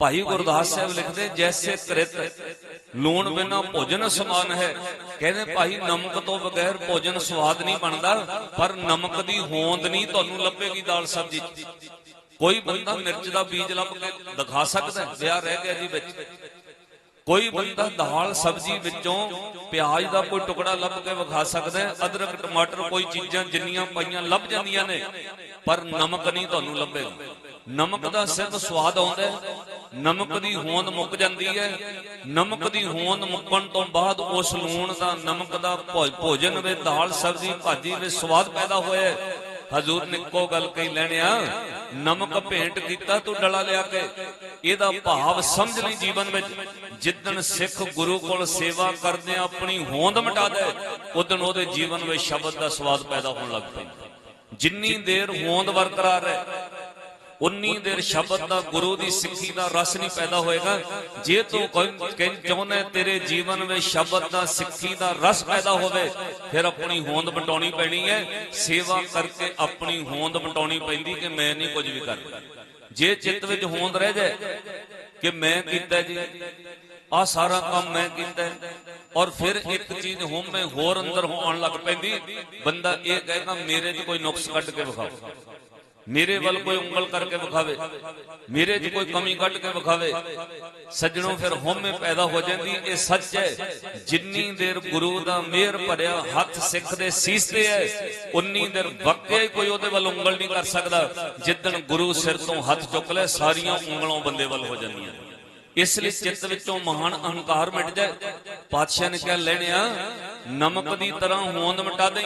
ਭਾਈ ਗੁਰਦਾਸ ਸਾਹਿਬ ਲਿਖਦੇ, ਜੈਸੇ ਕ੍ਰਿਤ ਲੂਣ ਬਿਨਾ ਭੋਜਨ ਸਮਾਨ ਹੈ। ਕਹਿੰਦੇ ਭਾਈ, ਨਮਕ ਤੋਂ ਬਗੈਰ ਭੋਜਨ ਸਵਾਦ ਨਹੀਂ ਬਣਦਾ, ਪਰ ਨਮਕ ਦੀ ਹੋਂਦ ਨਹੀਂ ਤੁਹਾਨੂੰ ਲੱਭੇਗੀ ਦਾਲ ਸਬਜ਼ੀ। ਕੋਈ ਬੰਦਾ ਮਿਰਚ ਦਾ ਬੀਜ ਲੱਭ ਕੇ ਦਿਖਾ ਸਕਦਾ ਵਿਆਹ ਰਹਿ ਗਿਆ ਜੀ ਵਿੱਚ। ਕੋਈ ਬੰਦਾ ਦਾਲ ਸਬਜ਼ੀ ਵਿੱਚੋਂ ਪਿਆਜ਼ ਦਾ ਕੋਈ ਟੁਕੜਾ ਲੱਭ ਕੇ ਵਿਖਾ ਸਕਦਾ ਹੈ, ਅਦਰਕ, ਟਮਾਟਰ, ਕੋਈ ਚੀਜ਼ਾਂ ਜਿੰਨੀਆਂ ਪਈਆਂ ਲੱਭ ਜਾਂਦੀਆਂ ਨੇ, ਪਰ ਨਮਕ ਨਹੀਂ ਤੁਹਾਨੂੰ ਲੱਭੇਗਾ। ਨਮਕ ਦਾ ਸਿਰਫ ਸਵਾਦ ਆਉਂਦਾ ਹੈ। ਨਮਕ ਦੀ ਹੋਂਦ ਮੁੱਕ ਜਾਂਦੀ ਹੈ। ਨਮਕ ਦੀ ਹੋਂਦ ਮੁੱਕਣ ਤੋਂ ਬਾਅਦ ਉਸ ਲੂਣ ਦਾ ਨਮਕ ਦਾ ਭੋਜਨ ਵਿੱਚ ਦਾਲ, ਸਬਜ਼ੀ, ਭਾਜੀ ਵਿੱਚ ਸਵਾਦ ਪੈਦਾ ਹੋਇਆ ਹਜ਼ੂਰ ਨੇ ਇੱਕੋ ਗੱਲ ਕਹੀ ਲੈਣਿਆ, ਨਮਕ ਭੇਂਟ ਕੀਤਾ ਤੂੰ ਡਲਾ ਲਿਆ ਕੇ। ਇਹਦਾ ਭਾਵ ਸਮਝ ਲਈ ਜੀਵਨ ਵਿੱਚ। ਜਿੱਦਣ ਸਿੱਖ ਗੁਰੂ ਕੋਲ ਸੇਵਾ ਕਰਦੇ ਆਪਣੀ ਹੋਂਦ ਮਿਟਾ ਦੇ, ਉਦਣ ਉਹਦੇ ਜੀਵਨ ਵਿੱਚ ਸ਼ਬਦ ਦਾ ਸਵਾਦ ਪੈਦਾ ਹੋਣ ਲੱਗ ਪੈਂਦਾ। ਜਿੰਨੀ ਦੇਰ ਹੋਂਦ ਬਰਕਰਾਰ ਹੈ ਉਨੀ ਦੇਰ ਸ਼ਬਦ ਦਾ ਗੁਰੂ ਦੀ ਸਿੱਖੀ ਦਾ ਰਸ ਨਹੀਂ ਪੈਦਾ ਹੋਏਗਾ। ਜੇ ਤੂੰ ਚਾਹੁੰਦਾ ਤੇਰੇ ਜੀਵਨ ਵਿੱਚ ਸ਼ਬਦ ਦਾ ਸਿੱਖੀ ਦਾ ਰਸ ਪੈਦਾ ਹੋਵੇ ਫਿਰ ਆਪਣੀ ਹੋਂਦ ਵਟਾਉਣੀ ਪੈਣੀ ਹੈ। ਸੇਵਾ ਕਰਕੇ ਆਪਣੀ ਹੋਂਦ ਵਟਾਉਣੀ ਪੈਂਦੀ ਕਿ ਮੈਂ ਨਹੀਂ ਕੁਝ ਵੀ ਕਰਦਾ। ਜੇ ਚਿੱਤ ਵਿੱਚ ਹੋਂਦ ਰਹਿ ਜਾਏ ਕਿ ਮੈਂ ਕੀਤਾ ਜੀ ਆ ਸਾਰਾ ਕੰਮ ਮੈਂ ਕੀਤਾ। ਔਰ ਫਿਰ ਇੱਕ ਚੀਜ਼ ਹੋਮੇ ਹੋਰ ਅੰਦਰ ਹੋਣ ਲੱਗ ਪੈਂਦੀ। ਬੰਦਾ ਇਹ ਕਹੇਗਾ ਮੇਰੇ 'ਚ ਕੋਈ ਨੁਕਸ ਕੱਢ ਕੇ ਵਿਖਾਓ। ਮੇਰੇ ਵੱਲ ਕੋਈ ਉਂਗਲ ਕਰਕੇ ਵਿਖਾਵੇ। ਮੇਰੇ 'ਚ ਕੋਈ ਕਮੀ ਕੱਢ ਕੇ ਵਿਖਾਵੇ। ਸੱਜਣੋਂ ਫਿਰ ਹੋਮੇ ਪੈਦਾ ਹੋ ਜਾਂਦੀ ਇਹ ਸੱਚ ਹੈ ਜਿੰਨੀ ਦੇਰ ਗੁਰੂ ਦਾ ਮਿਹਰ ਭਰਿਆ ਹੱਥ ਸਿੱਖ ਦੇ ਸੀਸ ਤੇ ਹੈ ਉਨੀ ਦੇਰ ਵਾਕਿਆ ਕੋਈ ਉਹਦੇ ਵੱਲ ਉਂਗਲ ਨਹੀਂ ਕਰ ਸਕਦਾ। ਜਿੱਦਣ ਗੁਰੂ ਸਿਰ ਤੋਂ ਹੱਥ ਚੁੱਕ ਲੈ ਸਾਰੀਆਂ ਉਂਗਲਾਂ ਬੰਦੇ ਵੱਲ ਹੋ ਜਾਂਦੀਆਂ ਇਸ ਲਈ ਚਿੱਤ ਵਿੱਚੋਂ ਮਹਾਨ ਅਹੰਕਾਰ ਮਿਟ ਜਾਏ। ਪਾਤਸ਼ਾਹ ਨੇ ਕਿਹਾ ਲੈਣਿਆ ਨਮਕ ਦੀ ਤਰ੍ਹਾਂ ਹੋਂਦ ਮਿਟਾ ਦੇ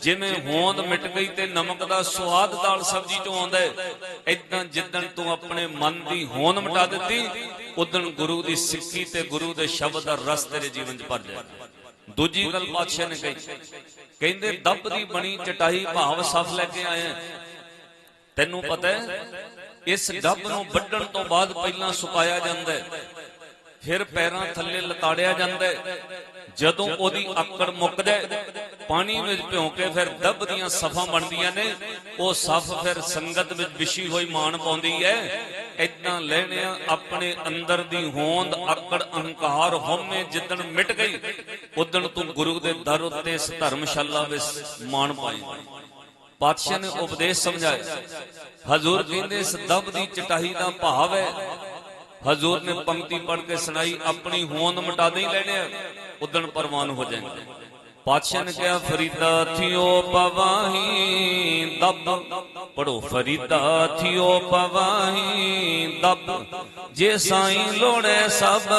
ਜਿਵੇਂ ਹੋਂਦ ਮਿਟ ਗਈ ਤੇ ਨਮਕ ਦਾ ਸਵਾਦ ਦਾਲ ਸਬਜ਼ੀ ਚੋਂ ਆਉਂਦਾ ਹੈ। ਜਿੱਦਣ ਤੂੰ ਆਪਣੇ ਮਨ ਦੀ ਹੋਂਦ ਮਿਟਾ ਦਿੱਤੀ ਉਦੋਂ ਗੁਰੂ ਦੀ ਸਿੱਖੀ ਤੇ ਗੁਰੂ ਦੇ ਸ਼ਬਦ ਦਾ ਰਸ ਤੇਰੇ ਜੀਵਨ 'ਚ ਭਰ ਜਾਏਗਾ ਦੂਜੀ ਗੱਲ ਪਾਤਸ਼ਾਹ ਨੇ ਕਹੀ, ਕਹਿੰਦੇ, ਦੱਬ ਦੀ ਬਣੀ ਚਟਾਈ ਭਾਵ ਸਫ ਲੈ ਕੇ ਆਏ ਤੈਨੂੰ ਪਤਾ ਹੈ, ਇਸ ਡੱਬ ਨੂੰ ਵੱਢਣ ਤੋਂ ਬਾਅਦ ਪਹਿਲਾਂ ਸੁਕਾਇਆ ਜਾਂਦਾ ਹੈ, ਫਿਰ ਪੈਰਾਂ ਥੱਲੇ ਲਤਾੜਿਆ ਜਾਂਦਾ ਹੈ। ਜਦੋਂ ਉਹਦੀ ਆਕੜ ਮੁੱਕ ਪਾਣੀ ਵਿੱਚ ਭਿਉਂ ਕੇ ਫਿਰ ਦੱਬ ਦੀਆਂ ਸਫਾਂ ਬਣਦੀਆਂ ਨੇ, ਉਹ ਸਫ ਫਿਰ ਸੰਗਤ ਵਿੱਚ ਵਿਛੀ ਹੋਈ ਮਾਣ ਪਾਉਂਦੀ ਹੈ। ਇਦਾਂ ਲੈਣਿਆ ਆਪਣੇ ਅੰਦਰ ਦੀ ਹੋਂਦ ਆਕੜ ਅਹੰਕਾਰ ਹਉਮੈ ਜਿੱਦਣ ਮਿਟ ਗਈ, ਉਦਣ ਤੂੰ ਗੁਰੂ ਦੇ ਦਰ ਉੱਤੇ ਇਸ ਧਰਮਸ਼ਾਲਾ ਵਿੱਚ ਮਾਣ ਪਾਏਂਗਾ ਪਾਤਸ਼ਾਹ ਨੇ ਉਪਦੇਸ਼ ਸਮਝਾਇਆ, ਹਜ਼ੂਰ ਕਹਿੰਦੇ, ਇਸ ਦਬ ਦੀ ਚਟਾਈ ਦਾ ਭਾਵ ਹੈ ਹਜ਼ੂਰ ਨੇ ਪੰਕਤੀ ਪੜ੍ਹ ਕੇ ਸੁਣਾਈ ਆਪਣੀ ਹੋਂਦ ਮਿਟਾ ਦੇ ਲੈਣਿਆ ਉਦਣ ਪਰਵਾਨ ਹੋ ਜਾਣਗੇ ਪਾਤਸ਼ਾਹ ਨੇ ਕਿਹਾ ਫਰੀਦਾ ਥਿਓ ਪਵਾਹੀ ਦਬ ਪੜੋ ਫਰੀਦਾ ਥਿਓ ਪਵਾਹੀ ਦਬ ਜੇ ਸਾਈਂ ਲੋੜੇ ਸਭ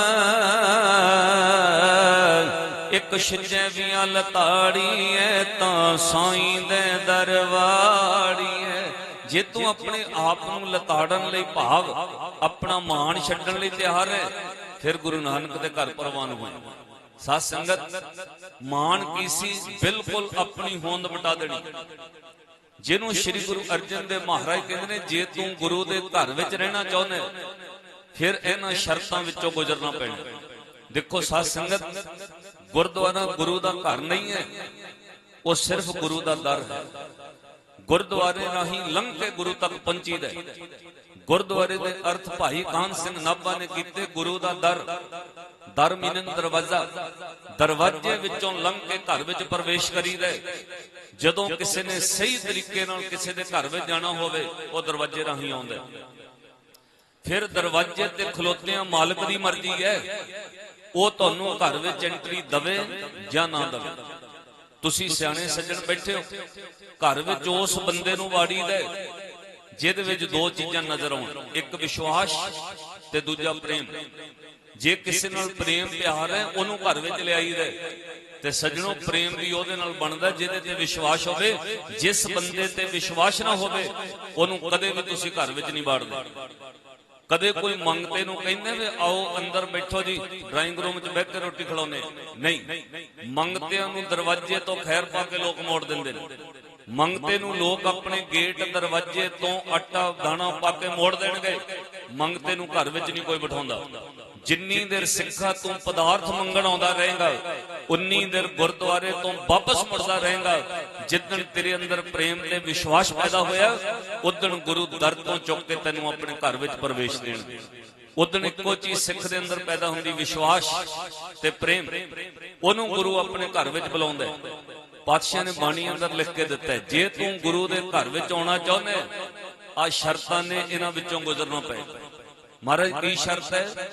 ਇੱਕ ਛਿਜੇ ਵੀਆਂ ਲਤਾੜੀ ਐ ਤਾਂ ਸਾਈਂ ਦੇ ਦਰਵਾੜੀ ਐ ਜੇ ਤੂੰ ਆਪਣੇ ਆਪ ਨੂੰ ਲਤਾੜਨ ਲਈ ਭਾਵ, ਆਪਣਾ ਮਾਣ ਛੱਡਣ ਲਈ ਤਿਆਰ ਹੈ, ਫਿਰ ਗੁਰੂ ਨਾਨਕ ਦੇ ਘਰ ਪ੍ਰਵਾਨ ਹੋ ਸਾਧ ਸੰਗਤ, ਮਾਣ ਕੀ ਸੀ? ਬਿਲਕੁਲ ਆਪਣੀ ਹੋਂਦ ਮਿਟਾ ਦੇਣੀ। ਜਿਹਨੂੰ ਸ੍ਰੀ ਗੁਰੂ ਅਰਜਨ ਦੇਵ ਮਹਾਰਾਜ ਕਹਿੰਦੇ ਨੇ, ਜੇ ਤੂੰ ਗੁਰੂ ਦੇ ਘਰ ਵਿੱਚ ਰਹਿਣਾ ਚਾਹੁੰਦਾ ਫਿਰ ਇਹਨਾਂ ਸ਼ਰਤਾਂ ਵਿੱਚੋਂ ਗੁਜ਼ਰਨਾ ਪੈਣਾ। ਦੇਖੋ ਸਾਧ ਸੰਗਤ, ਗੁਰਦੁਆਰਾ ਗੁਰੂ ਦਾ ਘਰ ਨਹੀਂ ਹੈ, ਉਹ ਸਿਰਫ ਗੁਰੂ ਦਾ ਦਰ ਹੈ। ਗੁਰਦੁਆਰੇ ਰਾਹੀਂ ਲੰਘ ਕੇ ਗੁਰੂ ਤੱਕ ਪਹੁੰਚੀਦਾ ਹੈ। ਗੁਰਦੁਆਰੇ ਦੇ ਅਰਥ ਭਾਈ ਕਾਨ ਸਿੰਘ ਨਾਭਾ ਨੇ ਕੀਤੇ ਗੁਰੂ ਦਾ ਦਰ। ਦਰ ਮੀਨਨ ਦਰਵਾਜ਼ਾ। ਦਰਵਾਜ਼ੇ ਵਿੱਚੋਂ ਲੰਘ ਕੇ ਘਰ ਵਿੱਚ ਪ੍ਰਵੇਸ਼ ਕਰੀਦਾ ਜਦੋਂ ਕਿਸੇ ਨੇ ਸਹੀ ਤਰੀਕੇ ਨਾਲ ਕਿਸੇ ਦੇ ਘਰ ਵਿੱਚ ਜਾਣਾ ਹੋਵੇ, ਉਹ ਦਰਵਾਜ਼ੇ ਰਾਹੀਂ ਆਉਂਦਾ ਫਿਰ ਦਰਵਾਜ਼ੇ ਤੇ ਖਲੋਤਿਆਂ ਮਾਲਕ ਦੀ ਮਰਜ਼ੀ ਹੈ। ਉਹ ਤੁਹਾਨੂੰ ਘਰ ਵਿੱਚ ਐਂਟਰੀ ਦਵੇ ਜਾਂ ਨਾ ਦਵੇ। ਤੁਸੀਂ ਸਿਆਣੇ ਸੱਜਣ ਬੈਠੇ ਹੋ। ਘਰ ਵਿੱਚ ਉਸ ਬੰਦੇ ਨੂੰ ਵਾੜੀਦਾ ਹੈ, ਜਿਹਦੇ ਵਿੱਚ ਦੋ ਚੀਜ਼ਾਂ ਨਜ਼ਰ ਆਉਣ। ਇੱਕ ਵਿਸ਼ਵਾਸ ਤੇ ਦੂਜਾ ਪ੍ਰੇਮ। ਜੇ ਕਿਸੇ ਨਾਲ ਪ੍ਰੇਮ ਪਿਆਰ ਹੈ ਉਹਨੂੰ ਘਰ ਵਿੱਚ ਲਿਆਈਦਾ। ਤੇ ਸੱਜਣੋ ਪ੍ਰੇਮ ਵੀ ਉਹਦੇ ਨਾਲ ਬਣਦਾ ਜਿਹਦੇ ਤੇ ਵਿਸ਼ਵਾਸ ਹੋਵੇ। ਜਿਸ ਬੰਦੇ ਤੇ ਵਿਸ਼ਵਾਸ ਨਾ ਹੋਵੇ ਉਹਨੂੰ ਕਦੇ ਵੀ ਤੁਸੀਂ ਘਰ ਵਿੱਚ ਨਹੀਂ ਬਾੜਦੇ ਕਦੇ ਕੋਈ ਮੰਗਤੇ ਨੂੰ ਕਹਿੰਦੇ ਵੀ ਆਓ ਅੰਦਰ ਬੈਠੋ ਜੀ ਡਰਾਇੰਗ ਰੂਮ 'ਚ ਬਹਿ ਕੇ ਰੋਟੀ ਖਿਲਾਉਨੇ ਨਹੀਂ, ਮੰਗਤਿਆਂ ਨੂੰ ਦਰਵਾਜ਼ੇ ਤੋਂ ਖੈਰ ਪਾ ਕੇ ਲੋਕ ਮੋੜ ਦਿੰਦੇ ਨੇ। ਮੰਗਤੇ ਨੂੰ ਲੋਕ ਆਪਣੇ ਗੇਟ ਦਰਵਾਜ਼ੇ ਤੋਂ ਆਟਾ, ਦਾਣਾ ਪਾ ਕੇ ਮੋੜ ਦੇਣਗੇ। ਮੰਗਤੇ ਨੂੰ ਘਰ ਵਿੱਚ ਨਹੀਂ ਕੋਈ ਬਿਠਾਉਂਦਾ। ਜਿੰਨੀ ਦੇਰ ਸਿੱਖਾਂ ਤੋਂ ਪਦਾਰਥ ਮੰਗਣ ਆਉਂਦਾ ਰਹੇਗਾ, ਉਨੀ ਦੇਰ ਗੁਰਦੁਆਰੇ ਤੋਂ ਵਾਪਸ ਮੁੜਦਾ ਰਹੇਗਾ। ਜਿੱਦਣ ਤੇਰੇ ਅੰਦਰ ਪ੍ਰੇਮ ਤੇ ਵਿਸ਼ਵਾਸ ਪੈਦਾ ਹੋਇਆ, ਉਦਣ ਗੁਰੂ ਦਰ ਤੋਂ ਚੁੱਕ ਕੇ ਤੈਨੂੰ ਆਪਣੇ ਘਰ ਵਿੱਚ ਪ੍ਰਵੇਸ਼ ਦੇਣਗੇ ਉਦੋਂ ਇੱਕੋ ਚੀਜ਼ ਸਿੱਖ ਦੇ ਅੰਦਰ ਪੈਦਾ ਹੁੰਦੀ, ਵਿਸ਼ਵਾਸ ਤੇ ਪ੍ਰੇਮ। ਉਹਨੂੰ ਗੁਰੂ ਆਪਣੇ ਘਰ ਵਿੱਚ ਬੁਲਾਉਂਦਾ ਹੈ। ਪਾਤਸ਼ਾਹ ਨੇ ਬਾਣੀ ਅੰਦਰ ਲਿਖ ਕੇ ਦਿੱਤਾ ਜੇ ਤੂੰ ਗੁਰੂ ਦੇ ਘਰ ਵਿੱਚ ਆਉਣਾ ਚਾਹੁੰਦਾ ਆ ਸ਼ਰਤਾਂ ਨੇ ਇਹਨਾਂ ਵਿੱਚੋਂ ਗੁਜ਼ਰਨਾ ਪਏਗਾ ਮਹਾਰਾਜ, ਕੀ ਸ਼ਰਤ ਹੈ?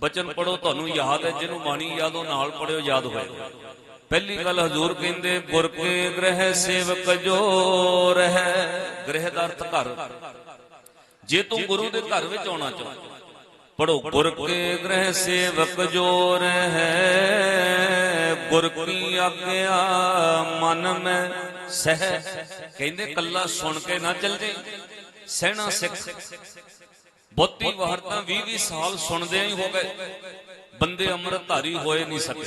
ਬਚਨ ਪੜੋ ਤੁਹਾਨੂੰ ਯਾਦ ਹੈ, ਜਿਹਨੂੰ ਬਾਣੀ ਯਾਦੋ, ਨਾਲ ਪੜਿਓ ਯਾਦ ਹੋਏਗਾ ਪਹਿਲੀ ਗੱਲ ਹਜ਼ੂਰ ਕਹਿੰਦੇ, ਗੁਰ ਕੇ ਗ੍ਰਹਿ ਸੇਵਕ ਜੋ ਰਹਿ, ਗ੍ਰਹਿ ਦਾ ਅਰਥ ਘਰ। ਜੇ ਤੂੰ ਗੁਰੂ ਦੇ ਘਰ ਵਿੱਚ ਆਉਣਾ ਚਾਹੁੰਦਾ ਪੜੋ ਗੁਰ ਕੇ ਗ੍ਰਹਿ ਸੇਵਕ ਜੋ ਰਹਿ, ਗੁਰ ਕੀ ਆਗਿਆ ਮਨ ਮੈਂ ਸਹਿ। ਕਹਿੰਦੇ, ਕੱਲਾ ਸੁਣ ਕੇ ਨਾ ਚੱਲ ਜੇ, ਸਹਿਣਾ ਸਿੱਖ। ਬਹੁਤੀ ਵਾਰ ਤਾਂ 20 20 ਸਾਲ ਸੁਣਦਿਆਂ ਹੀ ਹੋ ਗਏ ਬੰਦੇ ਅੰਮ੍ਰਿਤਧਾਰੀ ਹੋਏ ਨਹੀਂ ਸਕੇ।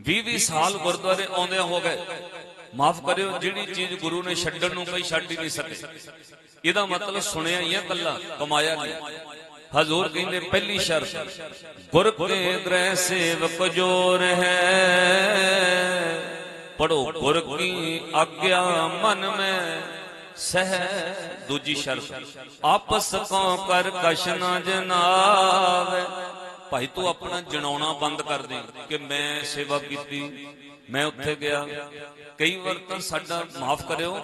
20 20 ਸਾਲ ਗੁਰਦੁਆਰੇ ਆਉਂਦਿਆਂ ਹੋ ਗਏ ਮਾਫ ਕਰਿਓ, ਜਿਹੜੀ ਚੀਜ਼ ਗੁਰੂ ਨੇ ਛੱਡਣ ਨੂੰ ਕੋਈ ਛੱਡ ਹੀ ਨਹੀਂ ਸਕੇ। ਇਹਦਾ ਮਤਲਬ ਸੁਣਿਆ ਹੀ ਹੈ ਕੱਲਾ ਕਮਾਇਆ ਨਹੀਂ। ਹਜ਼ੂਰ ਕਹਿੰਦੇ, ਪਹਿਲੀ ਸ਼ਰਤ ਗੁਰ ਕੇ ਗ੍ਰਹਿ ਸੇਵਕ ਜੋ ਰਹਿ। ਪੜੋ ਗੁਰ ਕੀ ਆਗਿਆ ਮਨ ਮੈਂ। ਸਹਿ ਦੂਜੀ ਸ਼ਰਤ, ਆਪਸ ਕੋ ਕਰ ਕਛ ਨਾ ਜਨਾਵੇ। ਭਾਈ ਤੂੰ ਆਪਣਾ ਜਣਾਉਣਾ ਬੰਦ ਕਰ ਦੇ ਕਿ ਮੈਂ ਸੇਵਾ ਕੀਤੀ, ਮੈਂ ਉੱਥੇ ਗਿਆ। ਕਈ ਵਾਰ ਤਾਂ ਸਾਡਾ ਮਾਫ ਕਰਿਓ,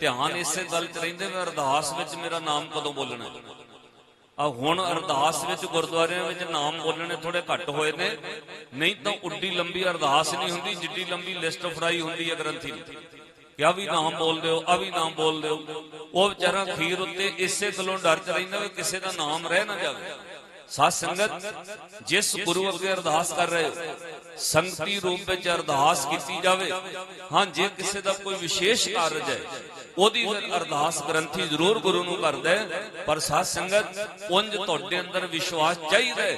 ਧਿਆਨ ਇਸੇ ਗੱਲ 'ਚ ਰਹਿੰਦੇ ਵੀ ਅਰਦਾਸ ਵਿੱਚ ਮੇਰਾ ਨਾਮ ਕਦੋਂ ਬੋਲਣਾ ਆ ਹੁਣ ਅਰਦਾਸ ਵਿੱਚ ਗੁਰਦੁਆਰਿਆਂ ਵਿੱਚ ਨਾਮ ਬੋਲਣੇ ਥੋੜੇ ਘੱਟ ਹੋਏ ਨੇ। ਨਹੀਂ ਤਾਂ ਉੱਡੀ ਲੰਬੀ ਅਰਦਾਸ ਨਹੀਂ ਹੁੰਦੀ, ਜਿੱਡੀ ਲੰਬੀ ਲਿਸਟ ਫਰਾਈ ਹੁੰਦੀ ਹੈ ਗ੍ਰੰਥੀ ਦੀ ਕਿ ਆ ਵੀ ਨਾਮ ਬੋਲ ਦਿਓ ਆ ਵੀ ਨਾਮ ਬੋਲ ਦਿਓ। ਉਹ ਵਿਚਾਰਾ ਖੀਰ ਉੱਤੇ ਇਸੇ ਗੱਲੋਂ ਡਰ ਚ ਰਹਿੰਦਾ ਵੀ ਕਿਸੇ ਦਾ ਨਾਮ ਰਹਿ ਨਾ ਜਾਵੇ। ਸਾਧ ਸੰਗਤ ਜਿਸ ਗੁਰੂ ਅੱਗੇ ਅਰਦਾਸ ਕਰ ਰਹੇ ਹੋ, ਸੰਗਤੀ ਰੂਪ ਵਿੱਚ ਅਰਦਾਸ ਕੀਤੀ ਜਾਵੇ। ਹਾਂ, ਜੇ ਕਿਸੇ ਦਾ ਕੋਈ ਵਿਸ਼ੇਸ਼ ਕਾਰਜ ਹੈ, ਉਹਦੀ ਅਰਦਾਸ ਗ੍ਰੰਥੀ ਜ਼ਰੂਰ ਗੁਰੂ ਨੂੰ ਕਰਦਾ ਪਰ ਸਾਧ ਸੰਗਤ ਉੰਜ ਤੁਹਾਡੇ ਅੰਦਰ ਵਿਸ਼ਵਾਸ ਚਾਹੀਦਾ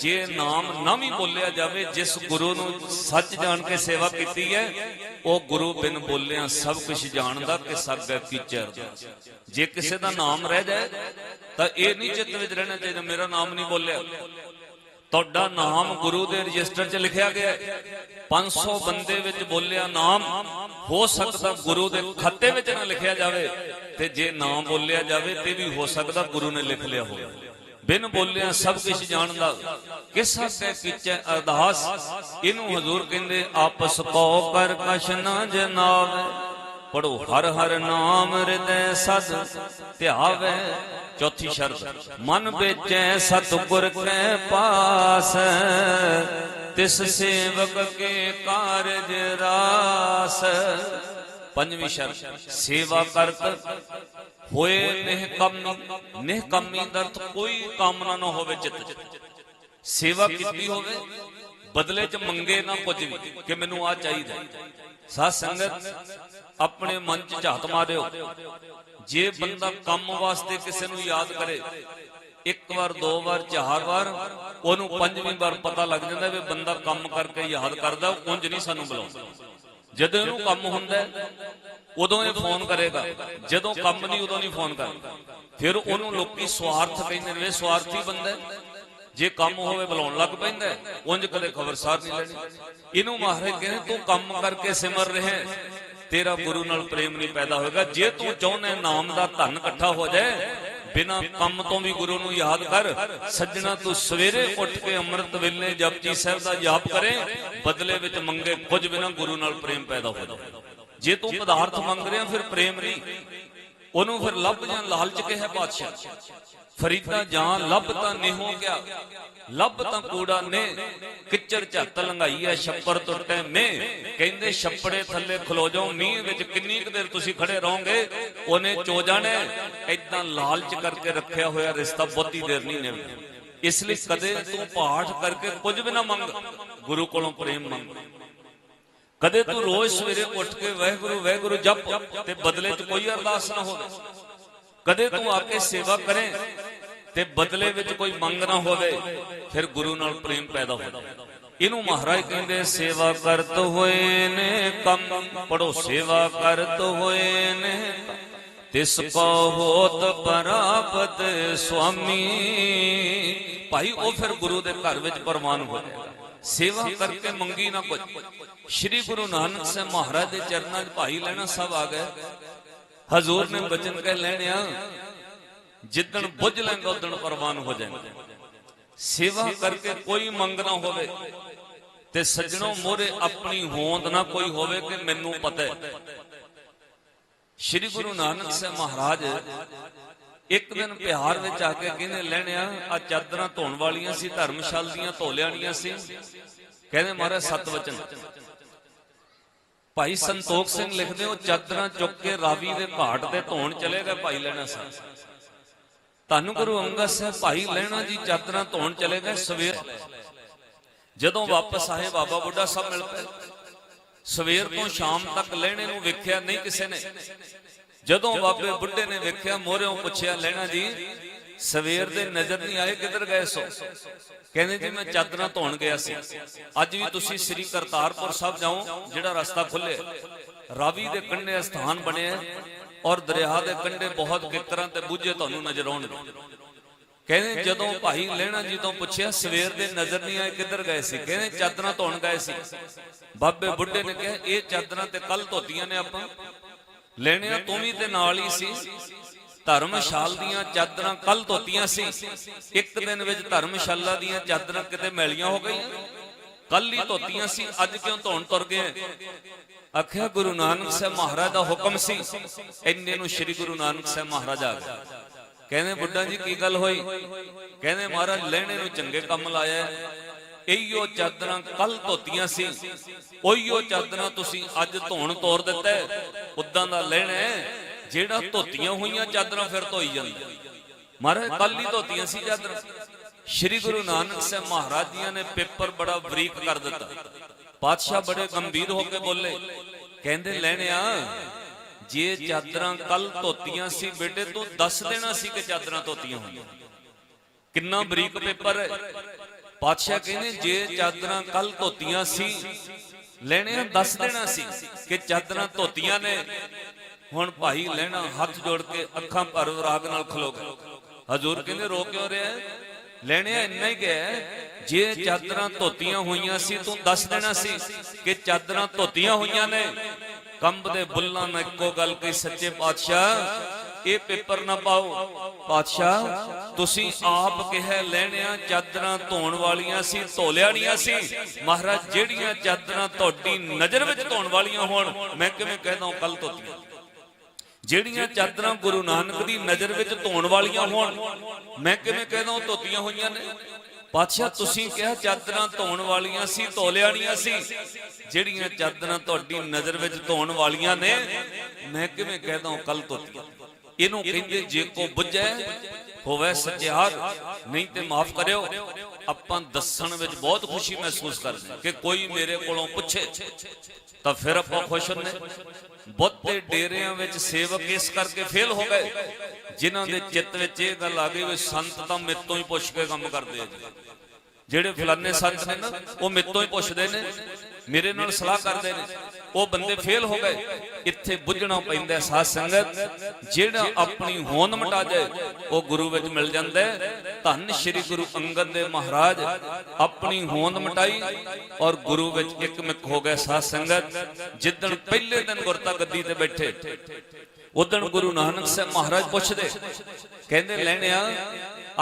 ਜੇ ਨਾਮ ਨਾ ਵੀ ਬੋਲਿਆ ਜਾਵੇ, ਜਿਸ ਗੁਰੂ ਨੂੰ ਸੱਚ ਜਾਣ ਕੇ ਸੇਵਾ ਕੀਤੀ ਹੈ ਉਹ ਗੁਰੂ ਬਿਨ ਬੋਲਿਆ ਸਭ ਕੁਝ ਜਾਣਦਾ ਕਿ ਸਭ ਕੀਚਰ ਜੇ ਕਿਸੇ ਦਾ ਨਾਮ ਰਹਿ ਜਾਏ, ਤਾਂ ਇਹ ਨਹੀਂ ਚਿੱਤ ਵਿੱਚ ਰਹਿਣਾ ਚਾਹੀਦਾ, ਮੇਰਾ ਨਾਮ ਨਹੀਂ ਬੋਲਿਆ। ਤੁਹਾਡਾ ਨਾਮ ਗੁਰੂ ਦੇ ਰਜਿਸਟਰ 'ਚ ਲਿਖਿਆ ਗਿਆ ਹੈ। 500 ਬੰਦੇ ਵਿੱਚ ਬੋਲਿਆ ਨਾਮ, ਹੋ ਸਕਦਾ ਗੁਰੂ ਦੇ ਖਾਤੇ ਵਿੱਚ ਨਾ ਲਿਖਿਆ ਜਾਵੇ, ਤੇ ਜੇ ਨਾਮ ਬੋਲਿਆ ਜਾਵੇ, ਤੇ ਵੀ ਹੋ ਸਕਦਾ ਗੁਰੂ ਨੇ ਲਿਖ ਲਿਆ ਹੋਵੇ। ਬਿਨ ਬੋਲਿਆ ਸਭ ਕੁਝ ਜਾਣਦਾ, ਕਿਸ ਹੱਥੇ ਕੀਚੈ ਅਰਦਾਸ? ਇਹਨੂੰ ਹਜ਼ੂਰ ਕਹਿੰਦੇ, ਆਪਸ ਕੋ ਕਰ ਕਛ ਨਾ ਜਨਾਵੇ ਪੜੋ ਹਰ ਹਰ ਨਾਮ ਹਿਰਦੈ ਸਦ, ਧਿਆਵੇ ਚੌਥੀ ਸ਼ਰਤ, ਮਨ ਵਿੱਚੈ ਸਤਿਗੁਰ ਕੈ ਪਾਸ, ਤਿਸ ਸੇਵਕ ਕੇ ਕਾਰਜ ਰਾਸ। ਪੰਜਵੀਂ ਸ਼ਰਤ ਸੇਵਾ ਕਰਤ ਹੋਏ ਨਿਹਕੰਮੀ ਨਿਹਕੰਮੀ ਦਾ ਅਰਥ ਕੋਈ ਕਾਮਨਾ ਨਾ ਹੋਵੇ ਚਿੱਤ ਸੇਵਾ ਕੀਤੀ ਹੋਵੇ ਬਦਲੇ 'ਚ ਮੰਗੇ ਨਾ ਕੁਝ ਵੀ ਕਿ ਮੈਨੂੰ ਆ ਚਾਹੀਦਾ ਸਾਧ ਸੰਗਤ ਆਪਣੇ ਮਨ 'ਚ ਝਾਤ ਮਾਰਿਓ। ਜੇ ਬੰਦਾ ਕੰਮ ਵਾਸਤੇ ਕਿਸੇ ਨੂੰ ਯਾਦ ਕਰੇ ਇੱਕ ਵਾਰ ਦੋ ਵਾਰ ਚਾਰ ਵਾਰ ਉਹਨੂੰ ਪੰਜਵੀਂ ਵਾਰ ਪਤਾ ਲੱਗ ਜਾਂਦਾ ਵੀ ਬੰਦਾ ਕੰਮ ਕਰਕੇ ਯਾਦ ਕਰਦਾ ਉਂਝ ਨਹੀਂ ਸਾਨੂੰ ਬੁਲਾਉਂਦਾ। ਜਦੋਂ ਇਹਨੂੰ ਕੰਮ ਹੁੰਦਾ ਉਦੋਂ ਇਹ ਫੋਨ ਕਰੇਗਾ। ਜਦੋਂ ਕੰਮ ਨਹੀਂ ਉਦੋਂ ਨਹੀਂ ਫੋਨ ਕਰਦਾ। ਫਿਰ ਉਹਨੂੰ ਲੋਕੀ ਸਵਾਰਥ ਕਹਿੰਦੇ ਨੇ ਸਵਾਰਥੀ ਬੰਦਾ ਜੇ ਕੰਮ ਹੋਵੇ ਬੁਲਾਉਣ ਲੱਗ ਪੈਂਦਾ ਹੈ, ਉਂਝ ਕਦੇ ਖਬਰਸਾਰ ਨਹੀਂ ਲੈਣੀ। ਇਹਨੂੰ ਮਹਾਰਾਜ ਕਹਿੰਦੇ ਤੂੰ ਕੰਮ ਕਰਕੇ ਸਿਮਰ ਰਹੇ। ਤੇਰਾ ਗੁਰੂ ਨਾਲ ਪ੍ਰੇਮ ਨਹੀਂ ਪੈਦਾ ਹੋਏਗਾ। ਜੇ ਤੂੰ ਚਾਹੁੰਦਾ ਨਾਮ ਦਾ ਧਨ ਇਕੱਠਾ ਹੋ ਜਾਏ ਬਿਨਾ ਕੰਮ ਤੋਂ ਵੀ ਗੁਰੂ ਨੂੰ ਯਾਦ ਕਰ, ਸੱਜਣਾ ਤੂੰ ਸਵੇਰੇ ਉੱਠ ਕੇ ਅੰਮ੍ਰਿਤ ਵੇਲੇ ਜਪਜੀ ਸਾਹਿਬ ਦਾ ਜਾਪ ਕਰੇ, ਬਦਲੇ ਵਿੱਚ ਮੰਗੇ ਕੁਝ ਬਿਨਾ ਗੁਰੂ ਨਾਲ ਪ੍ਰੇਮ ਪੈਦਾ ਹੋ ਜਾਵੇ। ਜੇ ਤੂੰ ਪਦਾਰਥ ਮੰਗ ਰਿਹਾ, ਫਿਰ ਪ੍ਰੇਮ ਨਹੀਂ। ਉਹਨੂੰ ਫਿਰ ਲੱਭ ਜਾਂ ਲਾਲਚ ਕਿਹਾ ਬਾਦਸ਼ਾਹ ਫਰੀਦਾ ਜਾਂ ਲੱਭ ਤਾਂ ਨਿਹੋ ਗਿਆ ਲੱਭ ਤਾਂ ਕੂੜਾ ਨੇ। ਕਿੱਚਰ ਝੱਤ ਲੰਘਾਈ ਐ ਛੱਪਰ ਟੁੱਟੇ ਮੇ ਕਹਿੰਦੇ ਛੱਪੜੇ ਥੱਲੇ ਖਲੋ ਜਾਓ ਮੀਂਹ ਵਿੱਚ ਕਿੰਨੀ ਕੁ ਦੇਰ ਤੁਸੀਂ ਖੜੇ ਰਹੋਗੇ? ਉਹਨੇ ਚੋ ਜਾਣੇ ਐਦਾਂ ਲਾਲਚ ਕਰਕੇ ਰੱਖਿਆ ਹੋਇਆ ਰਿਸ਼ਤਾ ਬਹੁਤੀ ਦੇਰ ਨਹੀਂ ਨਿਭਦਾ ਇਸ ਲਈ ਕਦੇ ਤੂੰ ਪਾਠ ਕਰਕੇ ਕੁਝ ਵੀ ਨਾ ਮੰਗ। ਗੁਰੂ ਕੋਲੋਂ ਪ੍ਰੇਮ ਮੰਗ। ਕਦੇ ਤੂੰ ਰੋਜ਼ ਸਵੇਰੇ ਉੱਠ ਕੇ ਵਾਹਿਗੁਰੂ ਵਾਹਿਗੁਰੂ ਜਪ ਤੇ ਬਦਲੇ 'ਚ ਕੋਈ ਅਰਦਾਸ ਨਾ ਹੋਵੇ। ਕਦੇ ਤੂੰ ਆ ਕੇ ਸੇਵਾ ਕਰੇ। ਤੇ ਬਦਲੇ ਵਿੱਚ ਕੋਈ ਮੰਗ ਨਾ ਹੋਵੇ, ਫਿਰ ਗੁਰੂ ਨਾਲ ਪ੍ਰੇਮ ਪੈਦਾ ਹੋਵੇ। ਇਹਨੂੰ ਮਹਾਰਾਜ ਕਹਿੰਦੇ, ਸੇਵਾ ਕਰਤ ਹੋਏ ਨੇ ਕੰਮ, ਪੜੋ, ਸੇਵਾ ਕਰਤ ਹੋਏ ਨੇ ਤਿਸ ਕੋ ਹੋਤ ਪਰਾਪਤ ਸੁਆਮੀ। ਭਾਈ, ਉਹ ਫਿਰ ਗੁਰੂ ਦੇ ਘਰ ਵਿੱਚ ਪ੍ਰਵਾਨ ਹੋ ਜਾਏਗਾ। ਸੇਵਾ ਕਰਕੇ ਮੰਗੀ ਨਾ ਕੁਝ ਸ੍ਰੀ ਗੁਰੂ ਨਾਨਕ ਸਾਹਿਬ ਮਹਾਰਾਜ ਦੇ ਚਰਨਾਂ 'ਚ ਭਾਈ ਲੈਣਾ ਸਭ ਆ ਗਏ। ਹਜ਼ੂਰ ਨੇ ਬਚਨ ਕਹਿ ਲੈਣਿਆ ਜਿੱਦਣ ਬੁੱਝ ਲੈਂਗਾ ਉਦਣ ਪ੍ਰਵਾਨ ਹੋ ਜਾਏਗਾ। ਸੇਵਾ ਕਰਕੇ ਕੋਈ ਮੰਗ ਨਾ ਹੋਵੇ ਤੇ ਸੱਜਣੋ ਮੋਰੇ ਆਪਣੀ ਹੋਂਦ ਨਾ ਕੋਈ ਹੋਵੇ ਕਿ ਮੈਨੂੰ ਪਤਾ ਹੈ। ਸ੍ਰੀ ਗੁਰੂ ਨਾਨਕ ਸਾਹਿਬ ਮਹਾਰਾਜ ਇੱਕ ਦਿਨ ਬਿਹਾਰ ਵਿੱਚ ਆ ਕੇ ਕਹਿੰਦੇ ਲੈਣਿਆ ਆ ਚਾਦਰਾਂ ਧੋਣ ਵਾਲੀਆਂ ਸੀ, ਧਰਮਸ਼ਾਲ ਦੀਆਂ ਧੋ ਲਿਆਣੀਆਂ ਸੀ। ਕਹਿੰਦੇ, ਮਹਾਰਾਜ, ਸਤ ਵਚਨ। ਭਾਈ ਸੰਤੋਖ ਸਿੰਘ ਲਿਖਦੇ, ਉਹ ਚਾਦਰਾਂ ਚੁੱਕ ਕੇ ਰਾਵੀ ਦੇ ਘਾਟ ਤੇ ਧੋਣ ਚਲੇ ਗਏ, ਭਾਈ ਲੈਣਾ ਸਾਹਿਬ ਧੰਨ ਗੁਰੂ ਅੰਗਦ ਸਾਹਿਬ ਭਾਈ ਲੈਣਾ ਜੀ ਚਾਦਰਾਂ ਧੋਣ ਚਲੇ ਗਏ ਸਵੇਰ। ਜਦੋਂ ਵਾਪਸ ਆਏ ਬਾਬਾ ਬੁੱਢਾ ਸਾਹਿਬ ਮਿਲ ਪਏ ਸਵੇਰ ਤੋਂ ਸ਼ਾਮ ਤੱਕ ਲੈਣੇ ਨੂੰ ਵੇਖਿਆ ਨਹੀਂ ਕਿਸੇ ਨੇ। ਜਦੋਂ ਬਾਬੇ ਬੁੱਢੇ ਨੇ ਵੇਖਿਆ ਮੋਹਰਿਓਂ ਪੁੱਛਿਆ ਲੈਣਾ ਜੀ ਸਵੇਰ ਦੇ ਨਜ਼ਰ ਨਹੀਂ ਆਏ ਕਿੱਧਰ ਗਏ ਸੋ? ਕਹਿੰਦੇ ਜੀ ਮੈਂ ਚਾਦਰਾਂ ਧੋਣ ਗਿਆ ਸੀ। ਅੱਜ ਵੀ ਤੁਸੀਂ ਸ੍ਰੀ ਕਰਤਾਰਪੁਰ ਸਾਹਿਬ ਜਾਓ ਜਿਹੜਾ ਰਸਤਾ ਖੁੱਲੇ ਰਾਵੀ ਦੇ ਕੰਢੇ ਸਥਾਨ ਬਣਿਆ ਔਰ ਦਰਿਆ ਦੇ ਕੰਢੇ ਬਹੁਤ ਕਿਕਰਾਂ ਤੇ ਬੁੱਝੇ ਤੁਹਾਨੂੰ ਨਜ਼ਰ ਆਉਣਗੇ। ਕਹਿੰਦੇ ਜਦੋਂ ਭਾਈ ਲੈਣਾ ਜੀ ਤੋਂ ਪੁੱਛਿਆ, ਸਵੇਰ ਦੇ ਨਜ਼ਰ ਨਹੀਂ ਆਏ, ਕਿੱਧਰ ਗਏ ਸੀ? ਕਹਿੰਦੇ ਚਾਦਰਾਂ ਧੋਣ ਗਏ ਸੀ। ਬਾਬੇ ਬੁੱਢੇ ਨੇ ਕਿਹਾ, ਇਹ ਚਾਦਰਾਂ ਤੇ ਕੱਲ ਧੋਤੀਆਂ ਨੇ ਆਪਾਂ। ਲੈਣਿਆ ਤੂੰ ਵੀ ਤੇ ਨਾਲ ਹੀ ਸੀ। ਧਰਮਸ਼ਾਲ ਦੀਆਂ ਚਾਦਰਾਂ ਕੱਲ ਧੋਤੀਆਂ ਸੀ। ਇੱਕ ਦਿਨ ਵਿੱਚ ਧਰਮਸ਼ਾਲਾ ਦੀਆਂ ਚਾਦਰਾਂ ਕਿਤੇ ਮੈਲੀਆਂ ਹੋ ਗਈਆਂ। ਕੱਲ ਹੀ ਧੋਤੀਆਂ ਸੀ, ਅੱਜ ਕਿਉਂ ਧੋਣ ਤੁਰ ਗਏ? ਆਖਿਆ, ਗੁਰੂ ਨਾਨਕ ਸਾਹਿਬ ਮਹਾਰਾਜ ਦਾ ਹੁਕਮ ਸੀ, ਇੰਨੇ ਨੂੰ ਸ੍ਰੀ ਗੁਰੂ ਨਾਨਕ ਸਾਹਿਬ ਮਹਾਰਾਜ ਆ ਗਏ। ਕਹਿੰਦੇ, ਬੁੱਢਾ ਜੀ, ਕੀ ਗੱਲ ਹੋਈ? ਕਹਿੰਦੇ, ਮਹਾਰਾਜ, ਲੈਣੇ ਨੂੰ ਚੰਗੇ ਕੰਮ ਲਾਇਆ ਇਹੀਓ ਚਾਦਰਾਂ ਕੱਲ ਧੋਤੀਆਂ ਸੀ, ਉਹੀਓ ਚਾਦਰਾਂ ਤੁਸੀਂ ਅੱਜ ਧੋਣ ਤੋਰ ਦਿੱਤਾ ਹੈ। ਉਦਾਂ ਦਾ ਲੈਣਾ ਜਿਹੜਾ ਧੋਤੀਆਂ ਹੋਈਆਂ ਚਾਦਰਾਂ ਫਿਰ ਧੋਈ ਜਾਂਦਾ ਮਹਾਰਾਜ ਕੱਲ ਹੀ ਧੋਤੀਆਂ ਸੀ ਚਾਦਰਾਂ। ਸ੍ਰੀ ਗੁਰੂ ਨਾਨਕ ਸਾਹਿਬ ਮਹਾਰਾਜ ਜੀਆਂ ਨੇ ਪੇਪਰ ਬੜਾ ਬਰੀਕ ਕਰ ਦਿੱਤਾ। ਪਾਤਸ਼ਾਹ ਬੜੇ ਗੰਭੀਰ ਹੋ ਕੇ ਬੋਲੇ, ਕਹਿੰਦੇ ਲੈਣਿਆ ਜੇ ਚਾਦਰਾਂ ਕੱਲ ਧੋਤੀਆਂ ਸੀ ਬੇਟੇ, ਤੂੰ ਦੱਸ ਦੇਣਾ ਸੀ ਕਿ ਚਾਦਰਾਂ ਧੋਤੀਆਂ ਹੋਈਆਂ? ਕਿੰਨਾ ਬਰੀਕ ਪੇਪਰ ਹੈ। ਪਾਤਸ਼ਾਹ ਕਹਿੰਦੇ, ਜੇ ਚਾਦਰਾਂ ਕੱਲ ਧੋਤੀਆਂ ਸੀ ਲੈਣਿਆ ਦੱਸ ਦੇਣਾ ਸੀ ਕਿ ਚਾਦਰਾਂ ਧੋਤੀਆਂ ਨੇ। ਹੁਣ ਭਾਈ ਲੈਣਾ ਹੱਥ ਜੋੜ ਕੇ ਅੱਖਾਂ ਭਰ ਰਾਗ ਨਾਲ ਖਲੋ ਗਏ ਹਜ਼ੂਰ ਕਹਿੰਦੇ, ਰੋ ਕਿਉਂ ਰਿਹਾ? ਲੈਣਿਆ ਇੰਨਾ ਹੀ ਗਿਆ ਜੇ ਚਾਦਰਾਂ ਧੋਤੀਆਂ ਹੋਈਆਂ ਸੀ, ਤੂੰ ਦੱਸ ਦੇਣਾ ਸੀ ਕਿ ਚਾਦਰਾਂ ਧੋਤੀਆਂ ਹੋਈਆਂ ਨੇ। ਕੰਬ ਦੇ ਬੁੱਲਾਂ ਨੇ ਇੱਕੋ ਗੱਲ ਕਹੀ, ਸੱਚੇ ਪਾਤਸ਼ਾਹ, ਇਹ ਪੇਪਰ ਨਾ ਪਾਓ। ਪਾਤਸ਼ਾਹ, ਤੁਸੀਂ ਆਪ ਕਿਹਾ, ਲੈਣਿਆ ਚਾਦਰਾਂ ਧੋਣ ਵਾਲੀਆਂ ਸੀ ਧੋ ਲਿਆਣੀਆਂ ਸੀ। ਮਹਾਰਾਜ, ਜਿਹੜੀਆਂ ਚਾਦਰਾਂ ਤੁਹਾਡੀ ਨਜ਼ਰ ਵਿੱਚ ਧੋਣ ਵਾਲੀਆਂ ਹੋਣ, ਮੈਂ ਕਿਵੇਂ ਕਹਿਦਾ ਕੱਲ ਧੋਤੀਆਂ? ਜਿਹੜੀਆਂ ਚਾਦਰਾਂ ਗੁਰੂ ਨਾਨਕ ਦੀ ਨਜ਼ਰ ਵਿੱਚ ਧੋਣ ਵਾਲੀਆਂ ਹੋਣ। ਮੈਂ ਕਿਵੇਂ ਕਹਿੰਦਾ ਧੋਤੀਆਂ ਹੋਈਆਂ ਨੇ? ਪਾਤਸ਼ਾਹ ਤੁਸੀਂ ਕਿਹਾ ਚਾਦਰਾਂ ਧੋਣ ਵਾਲੀਆਂ ਸੀ ਧੋ ਲਿਆਣੀਆਂ ਸੀ। ਜਿਹੜੀਆਂ ਚਾਦਰਾਂ ਤੁਹਾਡੀ ਨਜ਼ਰ ਵਿੱਚ ਧੋਣ ਵਾਲੀਆਂ ਨੇ ਮੈਂ ਕਿਵੇਂ ਕਹਿੰਦਾ ਕੱਲ ਧੋਤੀਆਂ? ਇਹਨੂੰ ਕਹਿੰਦੇ ਜੇ ਕੋ ਬੁੱਝੈ ਹੋਵੇ ਸੱਚਿਆਰ ਨਹੀਂ ਤੇ ਮਾਫ ਕਰਿਓ। ਆਪਾਂ ਦੱਸਣ ਵਿੱਚ ਬਹੁਤ ਖੁਸ਼ੀ ਮਹਿਸੂਸ ਕਰਦੇ ਹਾਂ ਕਿ ਕੋਈ ਮੇਰੇ ਕੋਲੋਂ ਪੁੱਛੇ, ਤਾਂ ਫਿਰ ਆਪਾਂ ਖੁਸ਼ ਹੁੰਦੇ ਬਹੁਤੇ ਡੇਰਿਆਂ ਵਿੱਚ ਸੇਵਕ ਇਸ ਕਰਕੇ ਫੇਲ ਹੋ ਗਏ, ਜਿਨ੍ਹਾਂ ਦੇ ਚਿੱਤ ਵਿੱਚ ਇਹ ਗੱਲ ਆ ਗਈ ਵੀ ਸੰਤ ਤਾਂ ਮੇਤੋਂ ਹੀ ਪੁੱਛ ਕੇ ਕੰਮ ਕਰਦੇ ਆ। ਜਿਹੜੇ ਫਲਾਨੇ ਸੰਤ ਨੇ ਨਾ, ਉਹ ਮੇਤੋਂ ਹੀ ਪੁੱਛਦੇ ਨੇ, ਮੇਰੇ ਨਾਲ ਸਲਾਹ ਕਰਦੇ ਨੇ। ਉਹ ਬੰਦੇ ਫੇਲ ਹੋ ਗਏ। ਇੱਥੇ ਬੁੱਝਣਾ ਪੈਂਦਾ ਸਾਧ ਸੰਗਤ। ਜਿਹੜਾ ਆਪਣੀ ਹੋਂਦ ਮਟਾ ਜਾਏ, ਉਹ ਗੁਰੂ ਵਿੱਚ ਮਿਲ ਜਾਂਦਾ ਧੰਨ ਸ਼੍ਰੀ ਗੁਰੂ ਅੰਗਦ ਦੇਵ ਮਹਾਰਾਜ, ਆਪਣੀ ਹੋਂਦ ਮਟਾਈ ਔਰ ਗੁਰੂ ਵਿੱਚ ਇੱਕ ਮਿਕ ਹੋ ਗਏ ਸਾਧ ਸੰਗਤ। ਜਿੱਦਣ ਪਹਿਲੇ ਦਿਨ ਗੁਰਤਾ ਗੱਦੀ ਤੇ ਬੈਠੇ, ਉਦਣ ਗੁਰੂ ਨਾਨਕ ਸਾਹਿਬ ਮਹਾਰਾਜ ਪੁੱਛਦੇ, ਕਹਿੰਦੇ ਲੈਣਿਆ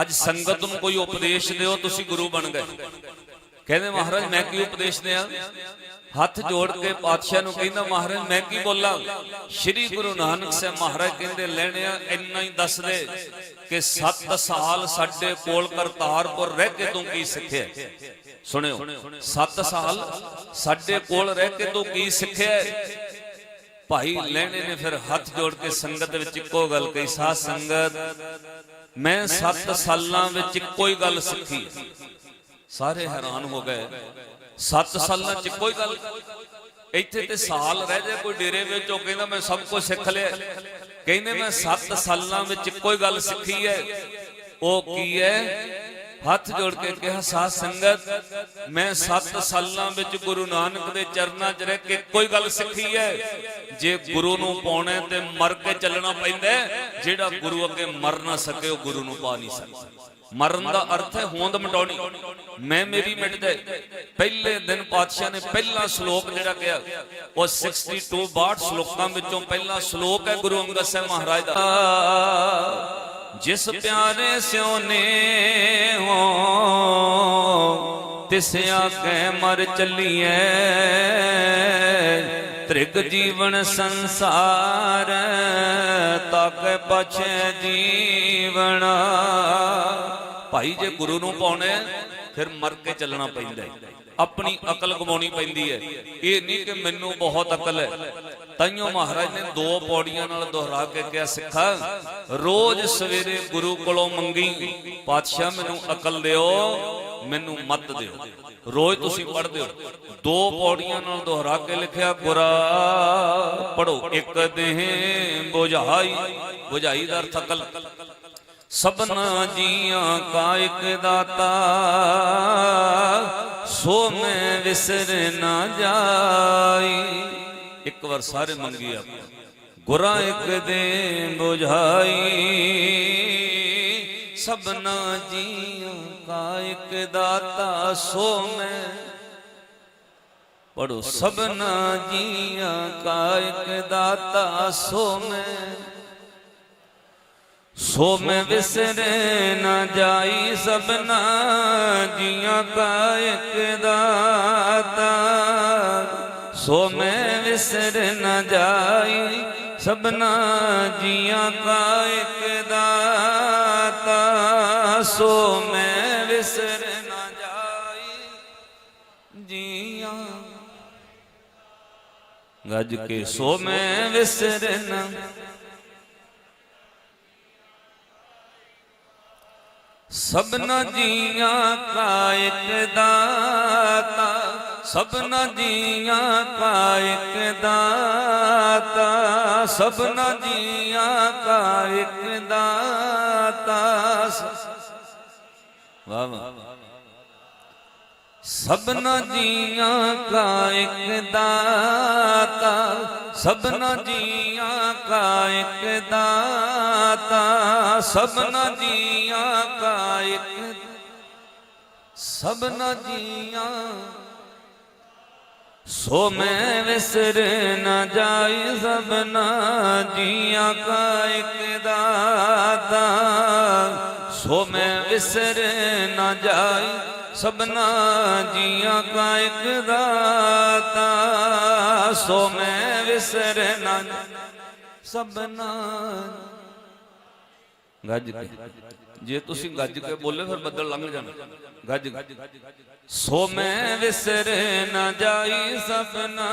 ਅੱਜ ਸੰਗਤ ਨੂੰ ਕੋਈ ਉਪਦੇਸ਼ ਦਿਓ, ਤੁਸੀਂ ਗੁਰੂ ਬਣ ਗਏ। ਕਹਿੰਦੇ, ਮਹਾਰਾਜ, ਮੈਂ ਕੀ ਉਪਦੇਸ਼ ਦਿਆਂ? ਹੱਥ ਜੋੜ ਕੇ ਪਾਤਸ਼ਾਹ ਨੂੰ ਕਹਿੰਦਾ, ਮਹਾਰਾਜ, ਮੈਂ ਕੀ ਬੋਲਾਂ? ਸ੍ਰੀ ਗੁਰੂ ਨਾਨਕ ਸਾਹਿਬ ਮਹਾਰਾਜ ਕਹਿੰਦੇ, ਲੈਣਿਆ, ਇੰਨਾ ਹੀ ਦੱਸ ਦੇ ਕਿ 7 ਸਾਲ ਸਾਡੇ ਕੋਲ ਕਰਤਾਰਪੁਰ ਰਹਿ ਕੇ ਤੂੰ ਕੀ ਸਿੱਖਿਆ? ਸੁਣਿਓ 7 ਸਾਲ ਸਾਡੇ ਕੋਲ ਰਹਿ ਕੇ ਤੂੰ ਕੀ ਸਿੱਖਿਆ? ਭਾਈ ਲੈਣੇ ਨੇ ਫਿਰ ਹੱਥ ਜੋੜ ਕੇ ਸੰਗਤ ਵਿੱਚ ਇੱਕੋ ਗੱਲ ਕਹੀ, ਸਾਧ ਸੰਗਤ, ਮੈਂ 7 ਸਾਲਾਂ ਵਿੱਚ ਇੱਕੋ ਹੀ ਗੱਲ ਸਿੱਖੀ। ਸਾਰੇ ਹੈਰਾਨ ਹੋ ਗਏ। 7 ਸਾਲਾਂ ਚ ਕੋਈ ਗੱਲ ਇੱਥੇ ਤੇ ਸਾਲ ਰਹਿ ਜਾਏ, ਕੋਈ ਡੇਰੇ ਵਿੱਚ ਉਹ ਕਹਿੰਦਾ ਮੈਂ ਸਭ ਕੁਝ ਸਿੱਖ ਲਿਆ। ਕਹਿੰਦੇ ਮੈਂ 7 ਸਾਲਾਂ ਵਿੱਚ ਕੋਈ ਗੱਲ ਸਿੱਖੀ ਹੈ। ਉਹ ਕੀ ਹੈ? ਹੱਥ ਜੋੜ ਕੇ ਕਿਹਾ, ਸਾਧ ਸੰਗਤ, ਮੈਂ 7 ਸਾਲਾਂ ਵਿੱਚ ਗੁਰੂ ਨਾਨਕ ਦੇ ਚਰਨਾਂ 'ਚ ਰਹਿ ਕੇ ਕੋਈ ਗੱਲ ਸਿੱਖੀ ਹੈ। ਜੇ ਗੁਰੂ ਨੂੰ ਪਾਉਣਾ ਤੇ ਮਰ ਕੇ ਚੱਲਣਾ ਪੈਂਦਾ ਜਿਹੜਾ ਗੁਰੂ ਅੱਗੇ ਮਰ ਨਾ ਸਕੇ, ਉਹ ਗੁਰੂ ਨੂੰ ਪਾ ਨਹੀਂ ਸਕਦਾ। ਮਰਨ ਦਾ ਅਰਥ ਹੈ ਹੋਂਦ ਮਟਾਉਣੀ। ਮੈਂ ਮੇਰੀ ਮਿਟ ਜਾਏ। ਪਹਿਲੇ ਦਿਨ ਪਾਤਸ਼ਾਹ ਨੇ ਪਹਿਲਾ ਸ਼ਲੋਕ ਜਿਹੜਾ ਕਿਹਾ, ਉਹ 62 62 ਸ਼ਲੋਕਾਂ ਵਿੱਚੋਂ ਪਹਿਲਾ ਸ਼ਲੋਕ ਹੈ ਗੁਰੂ ਅੰਗਦ ਸਾਹਿਬ ਮਹਾਰਾਜ ਦਾ। ਜਿਸ ਪਿਆਰੇ ਸਿਉ ਨੇ ਹੋ ਤਿਸ ਆਗੇ ਮਰ ਚੱਲੀਐ। ਤ੍ਰਿਗ ਜੀਵਨ ਸੰਸਾਰ, ਤੱਕ ਪਛੇ ਜੀਵਨ। ਭਾਈ ਜੇ ਗੁਰੂ ਨੂੰ ਪਾਉਣਾ ਫਿਰ ਮਰ ਕੇ ਚੱਲਣਾ ਪੈਂਦਾ ਹੈ। ਆਪਣੀ ਅਕਲ ਗਵਾਉਣੀ ਪੈਂਦੀ ਹੈ। ਇਹ ਨਹੀਂ ਕਿ ਮੈਨੂੰ ਬਹੁਤ ਅਕਲ ਹੈ। ਤਾਈਓ ਮਹਾਰਾਜ ਨੇ ਦੋ ਪੌੜੀਆਂ ਨਾਲ ਦੁਹਰਾ ਕੇ ਕਿਹਾ, ਸਿੱਖਾ, ਰੋਜ਼ ਸਵੇਰੇ ਗੁਰੂ ਕੋਲੋਂ ਮੰਗੀ, ਪਾਤਸ਼ਾਹ ਮੈਨੂੰ ਅਕਲ ਦਿਓ, ਮੈਨੂੰ ਮੱਤ ਦਿਓ। ਰੋਜ਼ ਤੁਸੀਂ ਪੜ੍ਹਦੇ ਹੋ। ਦੋ ਪੌੜੀਆਂ ਨਾਲ ਦੁਹਰਾ ਕੇ ਲਿਖਿਆ, ਗੁਰਾ ਪੜੋ ਇੱਕ ਦੇਹ ਬੁਝਾਈ ਬੁਝਾਈ ਦਾ ਅਰਥ ਅਕਲ। ਸਭਨਾ ਜੀਆਂ ਕਾ ਇਕ ਦਾਤਾ, ਸੋ ਮੈਂ ਵਿਸਰ ਨਾ ਜਾਈ। ਇੱਕ ਵਾਰ ਸਾਰੇ ਮੰਗੀ ਆਪ ਗੁਰਾਂ ਇੱਕ ਦੇ ਬੁਝਾਈ, ਸਭਨਾ ਜੀਆਂ ਕਾ ਇਕ ਦਾਤਾ ਸੋ ਮੈਂ। ਪੜੋ ਸਭਨਾ ਜੀਆਂ ਕਾ ਇਕ ਦਾਤਾ ਸੋ ਮੈਂ। ਸੋ ਮੈਂ ਵਿਸਰੇ ਨਾ ਜਾਈ, ਸਭਨਾ ਜੀਆਂ ਕਾ ਇਕ ਦਾਤਾ। ਸੋ ਮੈਂ ਵਿਸਰ ਨਾ ਜਾਈ, ਸਭਨਾ ਜੀਆਂ ਕਾ ਇਕ ਦਾਤਾ। ਸੋ ਮੈਂ ਵਿਸਰ ਨਾ ਜਾਈ, ਜੀਆਂ। ਗੱਜ ਕੇ ਸੋ ਮੈਂ ਵਿਸਰ ਨਾ ਸਭਨਾ ਜੀਆਂ ਕਾ ਇਕ ਦਾਤਾ। ਸਭਨਾ ਜੀਆਂ ਕਾ ਇਕ ਦਾਤਾ, ਸਭਨਾ ਜੀਆਂ ਕਾ ਇਕ ਦਾਤਾ। ਵਾਹ ਵਾਹ। ਸਭਨਾ ਜੀਆਂ ਕਾ ਇਕ ਦਾਤਾ, ਸਭਨਾ ਜੀਆਂ ਕਾ ਇਕ ਦਾਤਾ, ਸਭਨਾ ਜੀਆਂ ਕਾ ਇਕ, ਸਭਨਾ ਜੀਆਂ ਸੋ ਮੈਂ ਵਿਸਰ ਨਾ ਜਾਈ ਸਭਨਾ ਜੀਆਂ ਕਾ ਇਕ ਦਾਤਾ। ਸੋ ਮੈਂ ਵਿਸਰ ਨਾ ਜਾਈ ਸਭਨਾ ਜੀਆਂ ਕਾ ਇਕ ਦਾਤਾ। ਸੋ ਮੈਂ ਵਿਸਰ ਨਾ ਸਭਨਾ ਗੱਜ ਕੇ। ਜੇ ਤੁਸੀਂ ਗੱਜ ਕੇ ਬੋਲੇ ਫਿਰ ਬੱਦਲ ਲੰਘ ਜਾਣਾ। ਗੱਜ। ਸੋ ਮੈਂ ਵਿਸਰ ਨਾ ਜਾਈ ਸਭਨਾ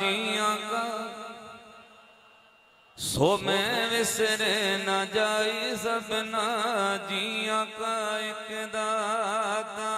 ਜੀਆਂ ਕਾ। ਸੋ ਮੈਂ ਵਿਸਰ ਨਾ ਜਾਈ ਸਭਨਾ ਜੀਆਂ ਕਾ। ਇਕ ਦਾਤਾ